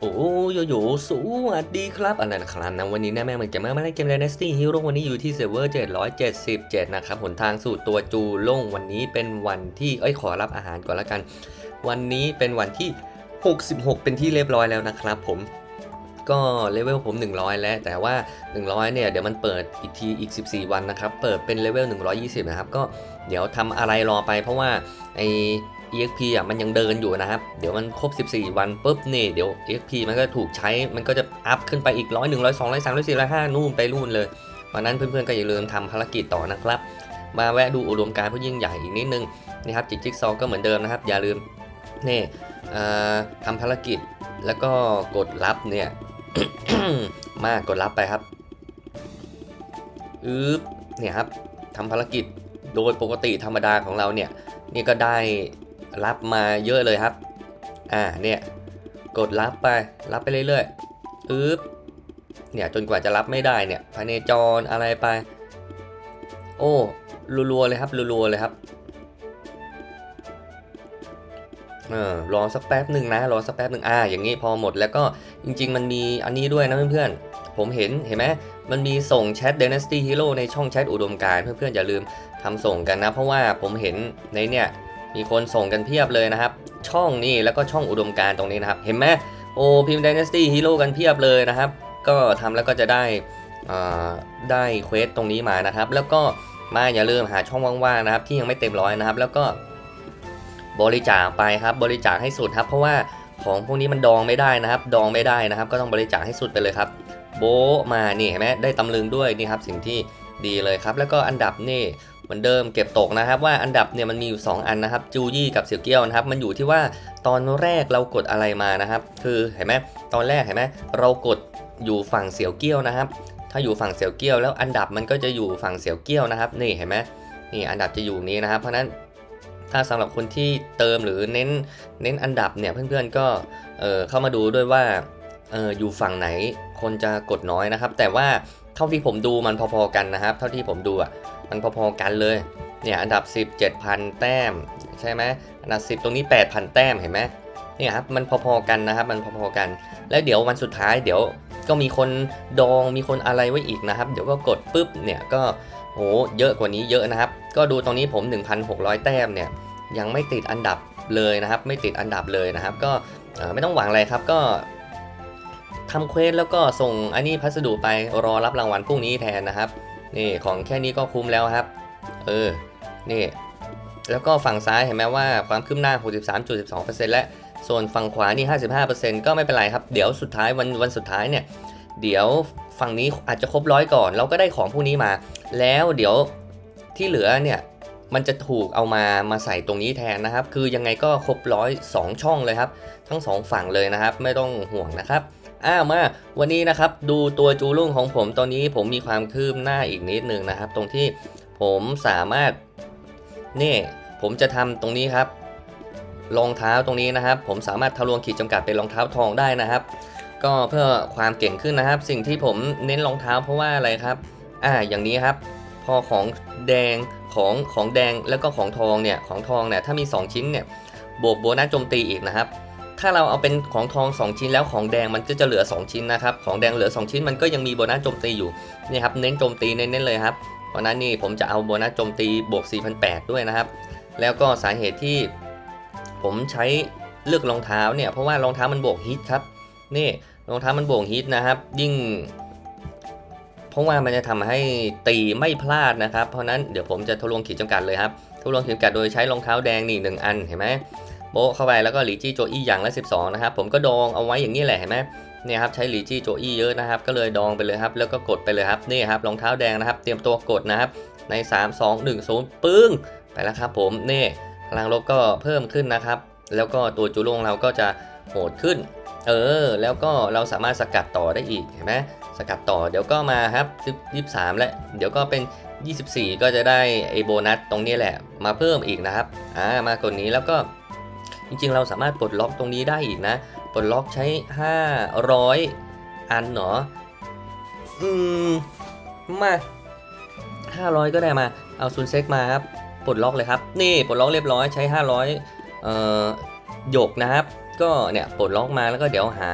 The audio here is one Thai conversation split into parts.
โอ้โยโยสวัสดีครับอะไรนะครับนะวันนี้นะแม่เหมันจะมามาเล่นเกม Dynasty Hero วันนี้อยู่ที่เซิร์ฟเวอร์777 นะครับหนทางสู่ตัวจูล่งวันนี้เป็นวันที่เอ้ยขอรับอาหารก่อนละกัน วันนี้เป็นวันที่ 66 เป็นที่เรียบร้อยแล้วนะครับผมก็เลเวลผม 100 แล้ว แต่ว่า 100 เนี่ย เดี๋ยวมันเปิดอีกทีอีก 14 วันนะครับ เปิดเป็นเลเวล 120 นะครับ ก็เดี๋ยวทำอะไรรอไปเพราะว่าไอ EXP อะมันยังเดินอยู่นะครับ เดี๋ยวมันครบ 14 วันปุ๊บนี่เดี๋ยว EXP มันก็ถูกใช้มันก็จะอัพขึ้นไปอีกร้อยหนึ่งร้อยสองร้อยสามร้อยสี่ร้อยห้านู่นไปนู่นเลยเพราะนั้นเพื่อนๆก็อย่าลืมทำภารกิจต่อนะครับ มาแวะดูอุดมการณ์ผู้ยิ่งใหญ่อีกนิดนึงนี่ครับจิกจิกซอก็เหมือนเดิมนะครับ อย่าลืมนี่ทำภารกิจแล้วก็กดรับเนี่ยมากดรับไปครับอึ๊บเนี่ยครับทำภารกิจโดยปกติธรรมดาของเราเนี่ยนี่ก็ได้ รับมาเยอะเลยครับ อ่าเนี่ยกดรับไปรับไปเรื่อยๆอึ๊บเนี่ยจนกว่าจะรับไม่ได้เนี่ยภายในจรอะไรไป โอ้รัวๆเลยครับรัวๆเลยครับเออรอสักแป๊บหนึ่งนะรอสักแป๊บหนึ่งอ่าอย่างนี้พอหมดแล้วก็จริง ๆ มันมีอันนี้ด้วยนะเพื่อนๆ ผมเห็นเห็นไหมมันมีส่งแชท Dynasty Hero ในช่องแชทอุดมการเพื่อนๆ อย่าลืมทำส่งกันนะ เพราะว่าผมเห็นในเนี่ย มีคนส่งกันเพียบเลยนะครับ ช่องนี้แล้วก็ช่องอุดมการตรงนี้นะครับ เห็นไหมโอ้พิมพ์ Dynasty Hero กันเพียบเลยนะครับ ก็ทำแล้วก็จะได้ได้เควสตรงนี้มานะครับ แล้วก็มาอย่าลืมหาช่องว่างๆนะครับ ที่ยังไม่เต็มร้อยนะครับ แล้วก็บริจาคไปครับ บริจาคให้สุดครับ เพราะว่าของพวกนี้มันดองไม่ได้นะครับ ดองไม่ได้นะครับ ก็ต้องบริจาคให้สุดไปเลยครับ โบมานี่เห็นไหมได้ตำลึงด้วยนี่ครับสิ่งที่ดีเลยครับ แล้วก็อันดับนี่ เหมือนเดิมเก็บตกนะครับว่าอันดับเนี่ยมันมีอยู่ 2 อันนะครับจูยี่กับเสี่ยวเกี้ยวนะครับมันอยู่ที่ว่าตอนแรกเรากดอะไรมานะครับ คือเห็นไหมตอนแรกเห็นไหมเรากดอยู่ฝั่งเสี่ยวเกี้ยวนะครับ ถ้าอยู่ฝั่งเสี่ยวเกี้ยวแล้วอันดับมันก็จะอยู่ฝั่งเสี่ยวเกี้ยวนะครับนี่เห็นไหมนี่อันดับจะอยู่นี้นะครับ เพราะนั้นถ้าสำหรับคนที่เติมหรือเน้นเน้นอันดับเนี่ยเพื่อนๆก็เออเข้ามาดูด้วยว่าเอออยู่ฝั่งไหนคนจะกดน้อยนะครับ แต่ว่า เท่าที่ผมดูมันพอๆกันนะครับ เท่าที่ผมดูอะมันพอๆกันเลยเนี่ยอันดับ 10 7,000 แต้มใช่ไหมอันดับ 10 ตรงนี้ 8,000 แต้มเห็นไหมเนี่ยครับมันพอๆกันนะครับมันพอๆกัน แล้วเดี๋ยววันสุดท้ายเดี๋ยวก็มีคนดองมีคนอะไรไว้อีกนะครับ เดี๋ยวก็กดปุ๊บเนี่ยก็โหเยอะกว่านี้เยอะนะครับ ก็ดูตรงนี้ผม 1,600 แต้มเนี่ยยังไม่ติดอันดับเลยนะครับ ไม่ติดอันดับเลยนะครับ ก็ไม่ต้องหวังอะไรครับก็ ทำเควสแล้วก็ส่งอันนี้พัสดุไปรอรับรางวัลพรุ่งนี้แทนนะครับ นี่ของแค่นี้ก็คุ้มแล้วครับ เออ นี่ แล้วก็ฝั่งซ้ายเห็นไหมว่าความคืบหน้า 63.12%และส่วนฝั่งขวานี่ 55%ก็ไม่เป็นไรครับ เดี๋ยวสุดท้ายวันวันสุดท้ายเนี่ย เดี๋ยวฝั่งนี้อาจจะครบร้อยก่อน เราก็ได้ของพวกนี้มา แล้วเดี๋ยวที่เหลือเนี่ยมันจะถูกเอามามาใส่ตรงนี้แทนนะครับ คือยังไงก็ครบร้อยสองช่องเลยครับ ทั้งสองฝั่งเลยนะครับ ไม่ต้องห่วงนะครับ อ้าวมาวันนี้นะครับดูตัวจูรุ่งของผมตอนนี้ผมมีความคืบหน้าอีกนิดนึงนะครับ ตรงที่ผมสามารถนี่ผมจะทำตรงนี้ครับรองเท้าตรงนี้นะครับ ผมสามารถทะลวงขีดจำกัดเป็นรองเท้าทองได้นะครับ ก็เพื่อความเก่งขึ้นนะครับ สิ่งที่ผมเน้นรองเท้าเพราะว่าอะไรครับอ่าอย่างนี้ครับ พอของแดงของของแดงแล้วก็ของทองเนี่ยของทองเนี่ยถ้ามี 2 ชิ้นเนี่ยบวกโบนัสโจมตีอีกนะครับ ถ้าเราเอาเป็นของทอง 2 ชิ้นแล้วของแดงมันก็จะเหลือ 2 ชิ้นนะครับ ของแดงเหลือ 2 ชิ้นมันก็ยังมีโบนัสโจมตีอยู่นี่ครับเน้นโจมตีเน้นๆเลยครับ เพราะนั้นนี่ผมจะเอาโบนัสโจมตีบวก 4,800 ด้วยนะครับ แล้วก็สาเหตุที่ ผมใช้เลือกรองเท้าเนี่ยเพราะว่ารองเท้ามันบวกฮิตครับนี่รองเท้ามันบวกฮิตนะครับ ยิ่งเพราะว่ามันจะทำให้ตีไม่พลาดนะครับ เพราะนั้นเดี๋ยวผมจะทดลองขีดจำกัดเลยครับทดลองขีดจำกัดโดยใช้รองเท้าแดงนี่หนึ่งอันเห็นไหม โบะเข้าไปแล้วก็หลีจี้โจอี้อย่างละ 12 นะครับ ผมก็ดองเอาไว้อย่างนี้แหละเห็นไหมเนี่ยครับใช้หลีจี้โจอี้เยอะนะครับ ก็เลยดองไปเลยครับ แล้วก็กดไปเลยครับนี่ครับรองเท้าแดงนะครับ เตรียมตัวกดนะครับใน 3 2 1 0 ปึ้ง ไปแล้วครับผมนี่พลังลบก็เพิ่มขึ้นนะครับ แล้วก็ตัวจูโรงเราก็จะโหดขึ้น เออ แล้วก็เราสามารถสกัดต่อได้อีกเห็นไหมสกัดต่อเดี๋ยวก็มาครับ23 และเดี๋ยวก็เป็น 24 ก็จะได้ไอโบนัสตรงนี้แหละ มาเพิ่มอีกนะครับอ่ามากดนี้แล้วก็ จริงๆ เราสามารถปลดล็อกตรงนี้ได้อีกนะ ปลดล็อกใช้ 500 อันเนาะอืม มา 500 ก็ได้มา เอาซูนเซ็กมาครับ ปลดล็อกเลยครับ นี่ปลดล็อกเรียบร้อยใช้ 500เอ่อหยกนะครับ ก็เนี่ยปลดล็อกมาแล้วก็เดี๋ยวหา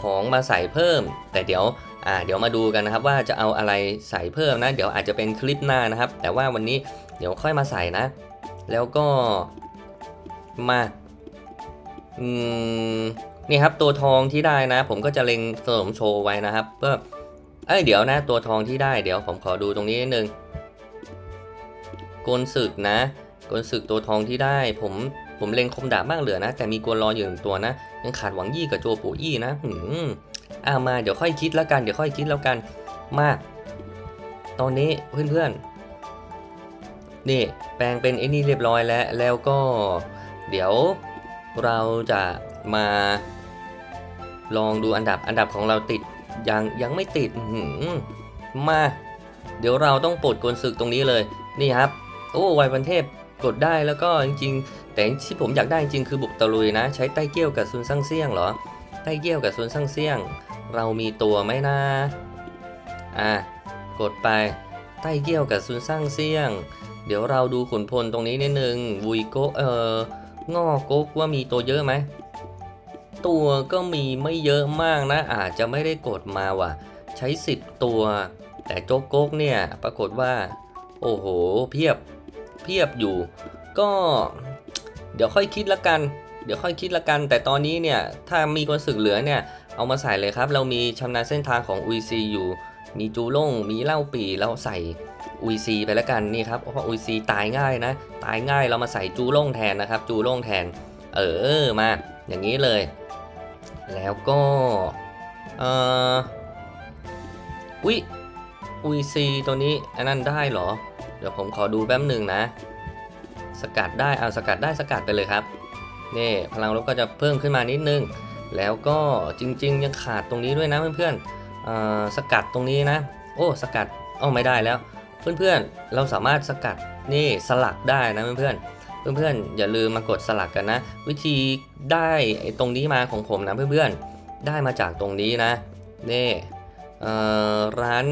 ของมาใส่เพิ่ม แต่เดี๋ยวอ่าเดี๋ยวมาดูกันนะครับว่าจะเอาอะไรใส่เพิ่มนะ เดี๋ยวอาจจะเป็นคลิปหน้านะครับ แต่ว่าวันนี้เดี๋ยวค่อยมาใส่นะ แล้วก็มา อืมนี่ครับตัวทองที่ได้นะ ผมก็จะเล็งสนมโชว์ไว้นะครับเพื่อเอ้ยเดี๋ยวนะ ตัวทองที่ได้เดี๋ยวผมขอดูตรงนี้นิดนึงกลศึกนะกลศึกตัวทองที่ได้ ผมผมเล็งคมดาบมากเหลือนะ แต่มีกลรออยู่หนึ่งตัวนะ ยังขาดหวังยี่กับโจปูยี่นะหืมอ่ามาเดี๋ยวค่อยคิดแล้วกันเดี๋ยวค่อยคิดแล้วกันมาตอนนี้เพื่อนๆนี่แปลงเป็นไอ้นี่เรียบร้อยแล้วแล้วก็ เดี๋ยว เราจะมาลองดูอันดับอันดับของเราติดยังยังไม่ติดหืมา เดี๋ยวเราต้องปลดกลศึกตรงนี้เลยนี่ครับ โอ้วัยวันเทพกดได้แล้วก็จริงๆ แต่ที่ผมอยากได้จริงคือบุกตะลุยนะ ใช้ไต้เกี้ยวกับซุนซังเซี่ยงเหรอไต้เกี้ยวกับซุนซังเซี่ยง เรามีตัวไหมนะอะกดไปไต้เกี้ยวกับซุนซังเซี่ยง เดี๋ยวเราดูขุนพลตรงนี้นิดนึงวุยโกเออ งอโกกว่ามีตัวเยอะไหม ตัวก็มีไม่เยอะมากนะ อาจจะไม่ได้กดมาว่ะ ใช้ 10 ตัว แต่โจ๊กโกกเนี่ยปรากฏว่า โอ้โห เพียบเพียบอยู่ ก็ เดี๋ยวค่อยคิดละกัน เดี๋ยวค่อยคิดละกัน แต่ตอนนี้เนี่ย ถ้ามีคนศึกเหลือเนี่ย เอามาใส่เลยครับ เรามีชำนาญเส้นทางของ UC อยู่ มีจูล่งมีเล่าปีเราใส่ UC ไปแล้วกันนี่ครับเพราะ UC ตายง่ายนะ ตายง่ายเรามาใส่จูล่งแทนนะครับ จูล่งแทน เออมาอย่างนี้เลย แล้วก็เอออุ๊ย UC ตัวนี้อันนั้นได้เหรอ เดี๋ยวผมขอดูแป๊บหนึ่งนะ สกัดได้เอาสกัดได้สกัดไปเลยครับนี่พลังลบก็จะเพิ่มขึ้นมานิดนึง แล้วก็จริง ๆ ยังขาดตรงนี้ด้วยนะเพื่อนๆสกัดตรงนี้นะ โอ้ สกัดอ้อไม่ได้แล้ว เพื่อนๆ เราสามารถสกัดนี่สลักได้นะเพื่อนๆ เพื่อนๆ อย่าลืมมากดสลักกันนะ วิธีได้ไอ้ตรงนี้มาของผมนะเพื่อนๆ ได้มาจากตรงนี้นะนี่ร้าน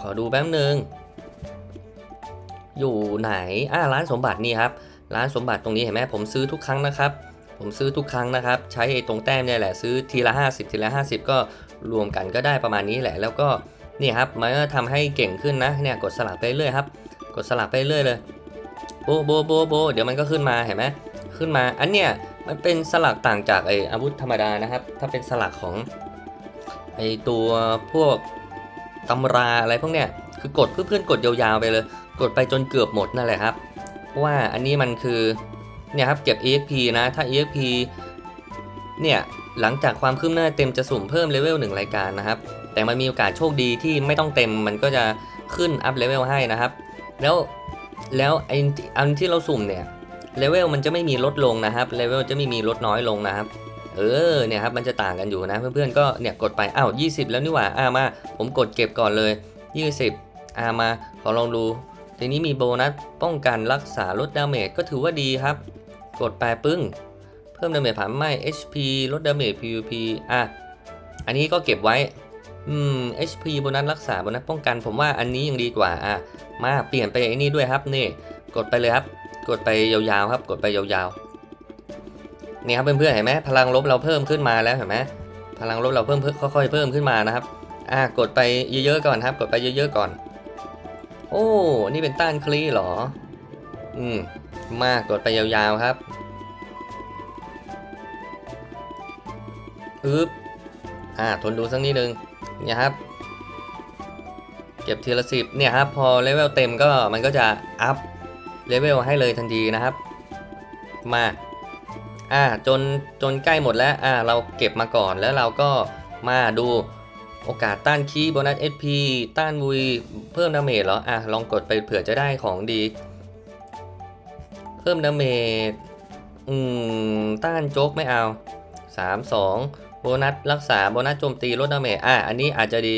ขอดูแป๊บหนึ่งอยู่ไหนอ่าร้านสมบัตินี่ครับ ร้านสมบัติตรงนี้เห็นไหมผมซื้อทุกครั้งนะครับ ผมซื้อทุกครั้งนะครับ ใช้ไอ้ตรงแต้มเนี่ยแหละซื้อทีละ 50 ทีละ 50 ก็รวมกันก็ได้ประมาณนี้แหละ แล้วก็ นี่ครับมันก็ทำให้เก่งขึ้นนะเนี่ยกดสลับไปเรื่อยครับ กดสลับไปเรื่อยเลยโบโบโบโบเดี๋ยวมันก็ขึ้นมาเห็นไหมขึ้นมาอันเนี้ยมันเป็นสลักต่างจากไออาวุธธรรมดานะครับ ถ้าเป็นสลักของไอตัวพวกตำราอะไรพวกเนี้ยคือกดเพื่อนๆกดยาวๆไปเลย กดไปจนเกือบหมดนั่นแหละครับ เพราะว่าอันนี้มันคือเนี่ยครับเก็บ EXP นะถ้า EXP เนี่ยหลังจากความคืบหน้าเต็มจะสุ่มเพิ่มเลเวลหนึ่งรายการนะครับ แต่มันมีโอกาสโชคดีที่ไม่ต้องเต็มมันก็จะขึ้นอัพเลเวลให้นะครับ แล้วแล้วไอ้อันที่เราสุ่มเนี่ยเลเวลมันจะไม่มีลดลงนะครับเลเวลจะไม่มีลดน้อยลงนะครับ เออเนี่ยครับมันจะต่างกันอยู่นะเพื่อนๆก็เนี่ยกดไปอ้าว20 แล้วนี่หว่าอ่ามา ผมกดเก็บก่อนเลย 20อ่ามาขอลองดู ทีนี้มีโบนัสป้องกันรักษาลดดาเมจก็ถือว่าดีครับ กดไปปึ้ง เพิ่มดาเมจผ่านไม่ HP ลดดาเมจ PVP อะอันนี้ก็เก็บไว้ อืม HP โบนัสรักษาโบนัสป้องกันผมว่าอันนี้ยังดีกว่าอะมาเปลี่ยนไปไอ้นี่ด้วยครับนี่ กดไปเลยครับ กดไปยาวๆครับ กดไปยาวๆนี่ครับเพื่อนๆเห็นไหมพลังลบเราเพิ่มขึ้นมาแล้วเห็นไหมพลังลบเราเพิ่มเพิ่มค่อยๆเพิ่มขึ้นมานะครับอะกดไปเยอะๆก่อนครับ กดไปเยอะๆก่อน โอ้นี่เป็นต้านคลีหรอ อืมมากดไปยาวๆครับอึ๊บอ่าทนดูสักนิดนึง เนี่ยครับ เก็บทีละสิบเนี่ยครับพอเลเวลเต็มก็มันก็จะอัพเลเวลให้เลยทันทีนะครับ มาอ่าจนจนใกล้หมดแล้วอ่าเราเก็บมาก่อนแล้วเราก็มาดูโอกาสต้านคีโบนัส SP ต้านวุยเพิ่มดาเมจเหรออะลองกดไปเผื่อจะได้ของดี เพิ่มดาเมจอืมต้านโจ๊กไม่เอา 3 2 โบนัสรักษาโบนัสโจมตีลดดาเมจอะอันนี้อาจจะดี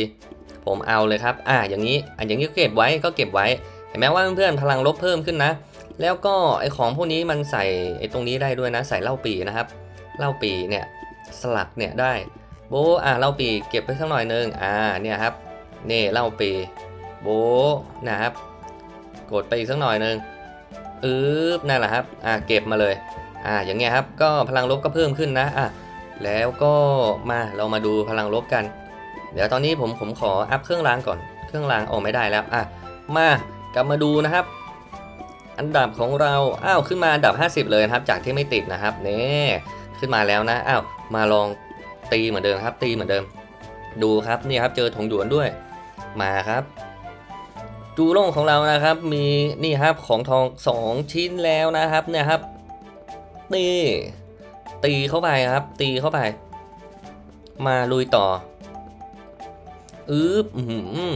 ผมเอาเลยครับ อะอย่างนี้อะอย่างนี้เก็บไว้ก็เก็บไว้ เห็นไหมว่าเพื่อนๆพลังลบเพิ่มขึ้นนะ แล้วก็ไอของพวกนี้มันใส่ไอตรงนี้ได้ด้วยนะ ใส่เหล้าปีนะครับ เหล้าปีเนี่ยสลักเนี่ยได้โบอะเหล้าปีเก็บไปสักหน่อยนึงอ่าเนี่ยครับนี่เหล้าปีโบนะครับ กดไปอีกสักหน่อยนึงอึ๊บนั่นแหละครับ อ่าเก็บมาเลย อ่าอย่างเงี้ยครับ ก็พลังลบก็เพิ่มขึ้นนะ อะ แล้วก็มาเรามาดูพลังลบกัน เดี๋ยวตอนนี้ผมผมขออัพเครื่องรางก่อน เครื่องรางออกไม่ได้แล้วอะมากลับมาดูนะครับ อันดับของเราอ้าวขึ้นมาอันดับ 50 เลยนะครับ จากที่ไม่ติดนะครับเนี่ขึ้นมาแล้วนะอ้าวมาลองตีเหมือนเดิมครับ ตีเหมือนเดิม ดูครับนี่ครับเจอถงหยวนด้วยมาครับจูโร่งของเรานะครับมีนี่ครับของทองสองชิ้นแล้วนะครับเนี่ยครับนี่ ตีเข้าไปครับ ตีเข้าไป มาลุยต่ออืบอื้อหือ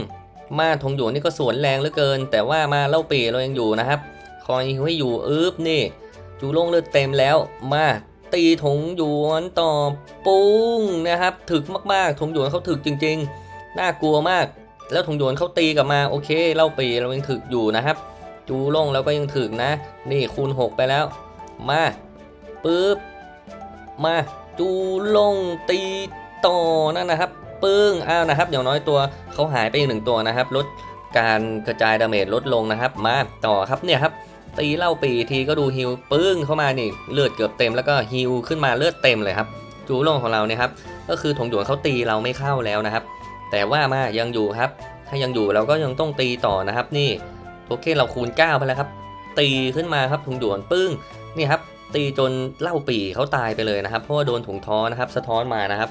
มาทงหยวนนี่ก็สวนแรงเหลือเกิน แต่ว่ามาเล่าปีเรายังอยู่นะครับ คอยให้อยู่อืบนี่ จูโร่งเลือดเต็มแล้ว มาตีถงหยวนต่อปุ้งนะครับ ถึกมากๆถงหยวนเขาถึกจริง ๆ น่ากลัวมาก แล้วถงหยวนเขาตีกลับมาโอเค เล่าปีเรายังถึกอยู่นะครับ จูโร่งเราก็ยังถึกนะ นี่คูณ 6 ไปแล้ว มาปึ๊บ มา จูลงตีต่อนั่นนะครับปึ้งอ้าวนะครับอย่างน้อยตัวเขาหายไปอีกหนึ่งตัวนะครับ ลดการกระจายดาเมจลดลงนะครับ มาต่อครับเนี่ยครับตีเล่าปีทีก็ดูฮิวปึ้งเข้ามานี่เลือดเกือบเต็มแล้วก็ฮิวขึ้นมาเลือดเต็มเลยครับ จูลงของเราเนี่ยครับก็คือถงหยวนเขาตีเราไม่เข้าแล้วนะครับ แต่ว่ามายังอยู่ครับ ถ้ายังอยู่เราก็ยังต้องตีต่อนะครับ นี่โอเคเราคูณ9ไปแล้วครับ ตีขึ้นมาครับถงหยวนปึ้งนี่ครับ ตีจนเล่าปีเขาตายไปเลยนะครับ เพราะว่าโดนถุงท้อนะครับ สะท้อนมานะครับ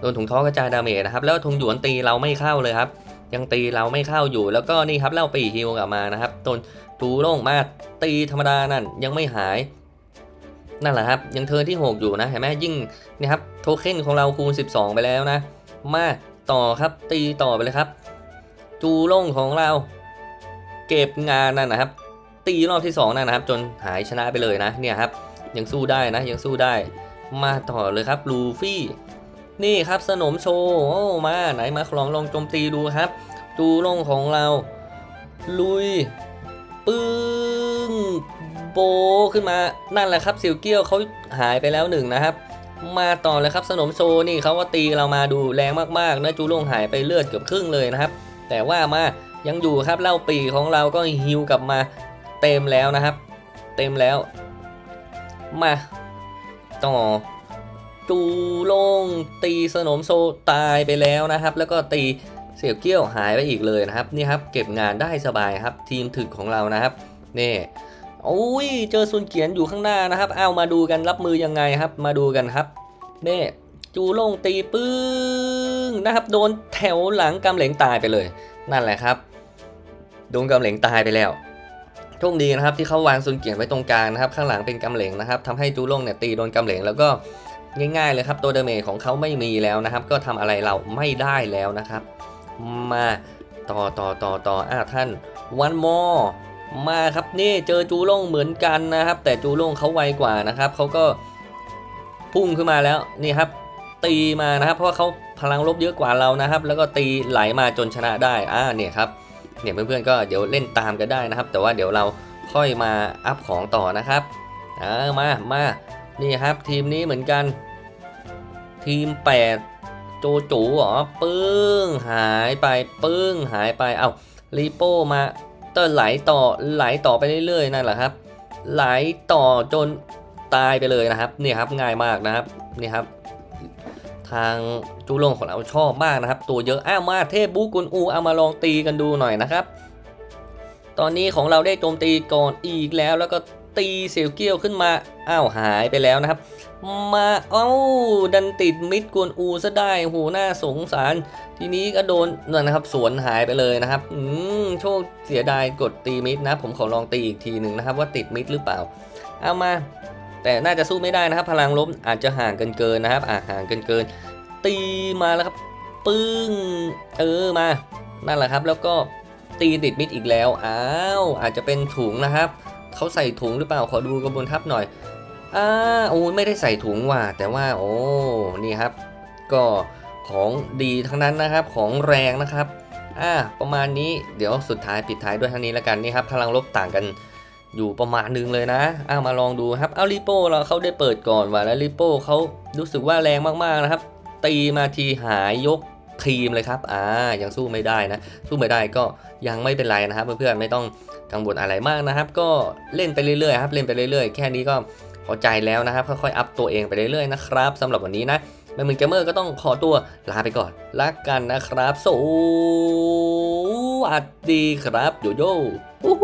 โดนถุงท้อกระจายดาเมจนะครับ แล้วถุงหยวนตีเราไม่เข้าเลยครับ ยังตีเราไม่เข้าอยู่ แล้วก็นี่ครับเล่าปีฮิวกลับมานะครับตนจูโล่งมาตีธรรมดานั่นยังไม่หายนั่นแหละครับยังเทินที่ 6 อยู่นะเห็นไหมยิ่งนี่ครับโทเค็นของเราคูณ 12 ไปแล้วนะ มาต่อครับตีต่อไปเลยครับจูโล่งของเรา เก็บงานนั่นนะครับ ตีรอบที่2นั่นนะครับ จนหายชนะไปเลยนะเนี่ยครับยังสู้ได้นะ ยังสู้ได้ มาต่อเลยครับลูฟี่นี่ครับสนมโชว์โมาไหนมาลองลองโจมตีดูครับจูล่งของเรา ลุยปึ้งโบขึ้นมานั่นแหละครับสิวเกี้ยวเขาหายไปแล้วหนึ่งนะครับ มาต่อเลยครับสนมโชนี่เขาก็ตีเรามาดูแรงมากๆนะจูล่งหายไปเลือดเกือบครึ่งเลยนะครับ แต่ว่ามายังอยู่ครับเล่าปีของเราก็ฮิวกลับมา เต็มแล้วนะครับ เต็มแล้ว มาต่อจูลงตีสนมโซตายไปแล้วนะครับ แล้วก็ตีเสี่ยวเกี้ยวหายไปอีกเลยนะครับนี่ครับ เก็บงานได้สบายครับ ทีมถึกของเรานะครับนี่โอ้ยเจอซุนเกียนอยู่ข้างหน้านะครับเอามาดูกันรับมือยังไงครับ มาดูกันครับนี่จูลงตีปึ้งนะครับ โดนแถวหลังกำเหลงตายไปเลย นั่นแหละครับโดนกำเหลงตายไปแล้ว โชคดีนะครับที่เขาวางซุนเกียนไว้ตรงกลางนะครับข้างหลังเป็นกำเหลงนะครับทำให้จูโล่งเนี่ยตีโดนกำเหลงแล้วก็ง่ายๆเลยครับตัวเดเมจของเขาไม่มีแล้วนะครับ ก็ทำอะไรเราไม่ได้แล้วนะครับ มาต่อต่อต่อต่ออะท่านวันมอมาครับนี่เจอจูโล่งเหมือนกันนะครับ แต่จูโล่งเขาไวกว่านะครับเขาก็พุ่งขึ้นมาแล้วนี่ครับ ตีมานะครับ เพราะว่าเขาพลังลบเยอะกว่าเรานะครับ แล้วก็ตีไหลมาจนชนะได้อ่าเนี่ยครับ เนี่ยเพื่อนๆก็เดี๋ยวเล่นตามกันได้นะครับ แต่ว่าเดี๋ยวเราค่อยมาอัพของต่อนะครับอ่ามามานี่ครับทีมนี้เหมือนกัน ทีม 8 โจจูเหรอปึ้งหายไปปึ้งหายไปเอ้ารีโปมาเตอร์ไหลต่อไหลต่อไปเรื่อยๆนั่นแหละครับ ไหลต่อจนตายไปเลยนะครับนี่ครับง่ายมากนะครับนี่ครับ ทางจูโลงของเราชอบมากนะครับ ตัวเยอะอ้าวมาเทพบุกุนอูเอามาลองตีกันดูหน่อยนะครับ ตอนนี้ของเราได้โจมตีก่อนอีกแล้ว แล้วก็ตีเซลเกียวขึ้นมาอ้าวหายไปแล้วนะครับ มาเอ้าดันติดมิดกวนอูซะได้โหน่าสงสาร ทีนี้ก็โดนนะครับ สวนหายไปเลยนะครับ อืมโชคเสียดายกดตีมิดนะ ผมขอลองตีอีกทีหนึ่งนะครับ ว่าติดมิดหรือเปล่า เอามา แต่น่าจะสู้ไม่ได้นะครับ พลังลบอาจจะห่างกันเกินนะครับ อาจห่างกันเกิน ตีมาแล้วครับ ปึ้ง เออมา นั่นแหละครับ แล้วก็ตีติดมิดอีกแล้ว อ้าว อาจจะเป็นถุงนะครับเขาใส่ถุงหรือเปล่า ขอดูกระบวนทัพหน่อยอ่าโอ้ยไม่ได้ใส่ถุงว่ะ แต่ว่า โอ้ นี่ครับ ก็ของดีทั้งนั้นนะครับ ของแรงนะครับ อ่า ประมาณนี้ เดี๋ยวสุดท้ายปิดท้ายด้วยท่านี้แล้วกัน นี่ครับ พลังลบต่างกัน อยู่ประมาณนึงเลยนะอ้ามาลองดูครับ เอาลิโป้เราเขาได้เปิดก่อนว่ะแล้วลิโป้เขารู้สึกว่าแรงมากๆนะครับ ตีมาทีหายยกทีมเลยครับ อ่า ยังสู้ไม่ได้นะ สู้ไม่ได้ก็ยังไม่เป็นไรนะครับ เพื่อนๆ ไม่ต้องกังวลอะไรมากนะครับ ก็เล่นไปเรื่อยๆครับ เล่นไปเรื่อยๆ แค่นี้ก็พอใจแล้วนะครับ ค่อยๆ อัพตัวเองไปเรื่อยๆ นะครับสำหรับวันนี้นะแมมมึงเกมเมอร์ก็ต้องขอตัวลาไปก่อนละกันนะครับ สวัสดีครับ โยโย่อู้